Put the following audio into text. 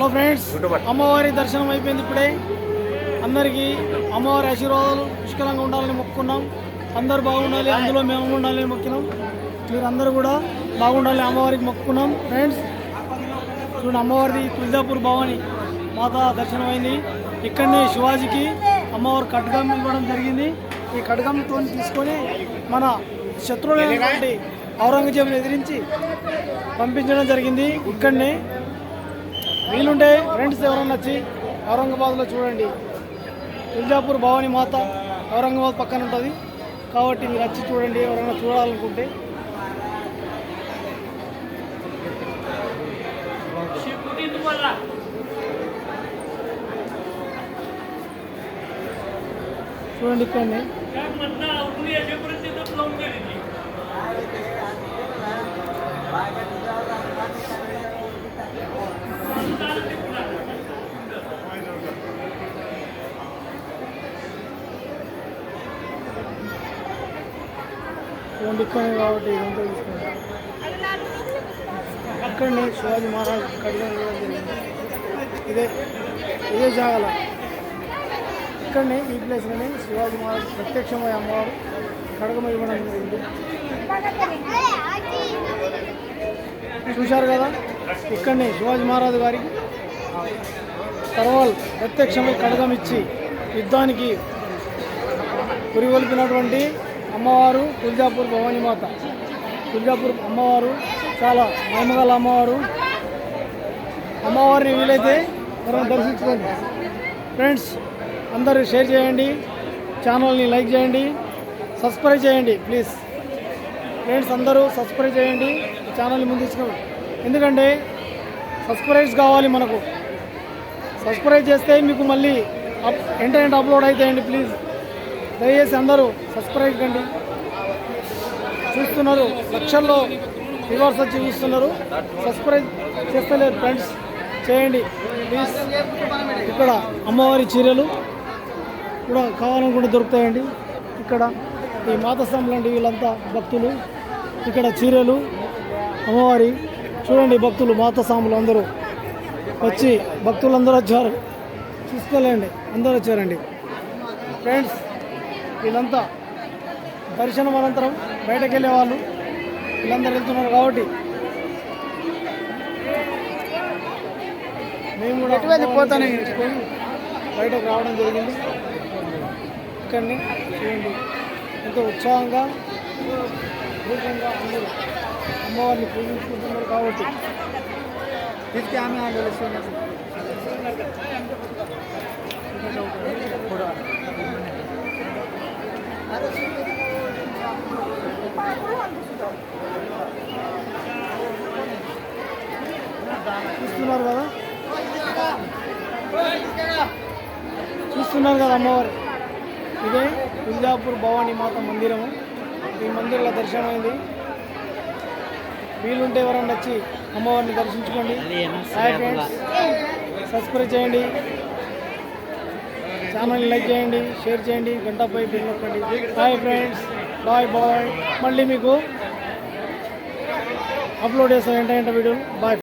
Hello friends అమ్మవారి దర్శనం అయిపోయింది ఇప్పుడే. అందరికీ అమ్మవారి ఆశీర్వాదాలు పుష్కలంగా ఉండాలని మొక్కుకున్నాం. అందరు బాగుండాలి అందులో మేము ఉండాలని మొక్కినాం. మీరు అందరూ కూడా బాగుండాలి అమ్మవారికి మొక్కుకున్నాం. ఫ్రెండ్స్ చూడండి అమ్మవారిది తులజాపూర్ భవాని మాత దర్శనం అయింది ఇక్కడనే శివాజీకి అమ్మవారు ఖడ్గం ఇవ్వడం జరిగింది. ఈ ఖడ్గంతో తీసుకొని మన శత్రువులైనటువంటి ఔరంగజేబుని ఎదిరించి పంపించడం జరిగింది. ఇక్కడనే వీలుంటే ఫ్రెండ్స్ ఎవరన్నా వచ్చి ఔరంగాబాద్లో చూడండి. తుల్జాపూర్ భవాని మాత ఔరంగాబాద్ పక్కన ఉంటుంది. కాబట్టి మీరు వచ్చి చూడండి ఎవరైనా చూడాలనుకుంటే. చూడండి ఇక్కడనే. చూడండి ఇక్కడనే కాబట్టి ఇదంతా తీసుకున్నాను అక్కడనే శివాజీ మహారాజ్ కడిగం ఇదే ఇదే జాగాల. ఇక్కడనే ఈ ప్లేస్లోనే శివాజీ మహారాజ్ ప్రత్యక్షమై అమ్మవారు కడగమ ఇవ్వడం జరిగింది. చూశారు కదా? ఇక్కడనే శివాజీ మహారాజు గారికి తర్వాల్ ప్రత్యక్షమై కడగం ఇచ్చి యుద్ధానికి పురిగొల్పినటువంటి అమ్మవారు తుల్జాపూర్ భవానీ మాత. తుల్జాపూర్ అమ్మవారు చాలా మహిమగల అమ్మవారు. అమ్మవారిని వీలైతే మనం దర్శించుకోండి. ఫ్రెండ్స్ అందరూ షేర్ చేయండి. ఛానల్ని లైక్ చేయండి. సబ్స్క్రైబ్ చేయండి ప్లీజ్ ఫ్రెండ్స్ అందరూ సబ్స్క్రైబ్ చేయండి. ఛానల్ని ముందు తీసుకుని ఎందుకంటే సబ్స్క్రైబ్స్ కావాలి మనకు. సబ్స్క్రైబ్ చేస్తే మీకు మళ్ళీ అప్ ఎంటర్ అప్లోడ్ అవుతాయండి ప్లీజ్ దయచేసి అందరూ సబ్స్క్రైబ్ కండి. చూస్తున్నారు లక్షల్లో వ్యూవర్స్ వచ్చి చూస్తున్నారు. సబ్స్క్రైబ్ చేస్తలేరు ఫ్రెండ్స్ చేయండి. ప్లీజ్. ఇక్కడ అమ్మవారి చీరలు కూడా కావాలనుకుంటే దొరుకుతాయండి. ఇక్కడ ఈ మాతస్తం లాంటి వీళ్ళంతా భక్తులు ఇక్కడ చీరలు అమ్మవారి చూడండి భక్తులు మాతస్వాములు అందరూ. వచ్చి భక్తులందరూ వచ్చారు. చూసుకోలేండి అందరూ వచ్చారండి. ఫ్రెండ్స్ వీళ్ళంతా దర్శనం అనంతరం బయటకు వెళ్ళే వాళ్ళు వీళ్ళందరూ వెళ్తున్నారు కాబట్టి మేము కూడా ఎటువంటి బయటకు రావడం జరిగింది. ఇక్కడిని చూడండి. ఎంతో ఉత్సాహంగా అమ్మవారిని పూజించుకుంటున్నారు కాబట్టి. తీసుకు ఆమె ఆగలుస్తున్నారు చూస్తున్నారు కదా? చూస్తున్నారు కదా అమ్మవారు? ఇదే తుల్జాపూర్ భవానీ మాత మందిరము. ఈ మందిరంలో దర్శనమైంది. వీలుంటే ఎవరన్నా వచ్చి అమ్మవారిని దర్శించుకోండి. హాయ్ ఫ్రెండ్స్ సబ్స్క్రైబ్ చేయండి. ఛానల్ని లైక్ చేయండి షేర్ చేయండి గంటపై బిల్ నొక్కండి హాయ్ ఫ్రెండ్స్ బాయ్ బాయ్ మళ్ళీ మీకు అప్లోడ్ చేస్తాను. వెంట వెంట వీడియోలు. బాయ్